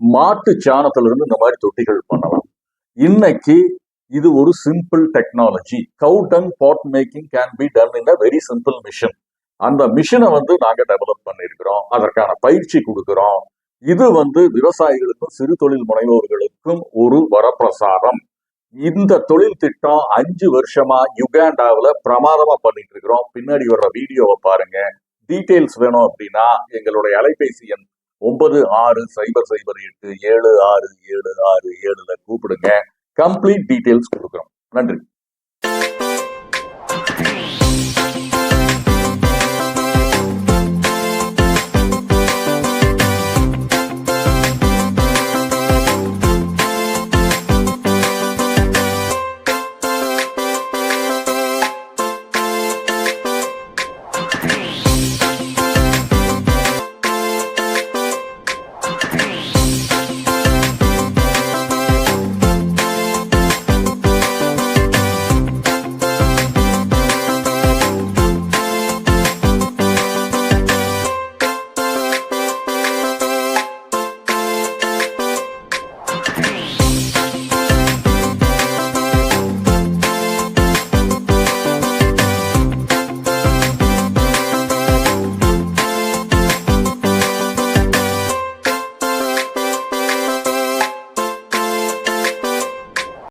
மாட்டு சாணத்துல இருந்து இந்த மாதிரி தொட்டிகள் பண்ணலாம். இன்னைக்கு இது ஒரு simple technology cow dung pot making can be done in a very simple machine அந்த மிஷினை வந்து நாங்கள் டெவலப் பண்ணியிருக்கிறோம். அதற்கான பயிற்சி கொடுக்கிறோம். இது வந்து விவசாயிகளுக்கும் சிறு தொழில் முனைவோர்களுக்கும் ஒரு வரப்பிரசாதம். இந்த தொழில் திட்டம் அஞ்சு வருஷமா யுகாண்டாவில் பிரமாதமா பண்ணிட்டு இருக்கிறோம். பின்னாடி வர்ற வீடியோவை பாருங்க. டீட்டெயில்ஸ் வேணும் அப்படின்னா எங்களுடைய அலைபேசி எண் ஒன்பது ஆறு சைபர் சைபர் எட்டு ஏழு ஆறு ஏழு ஆறு ஏழுல கூப்பிடுங்க. கம்ப்ளீட் டீட்டெயில்ஸ் கொடுக்குறோம். நன்றி.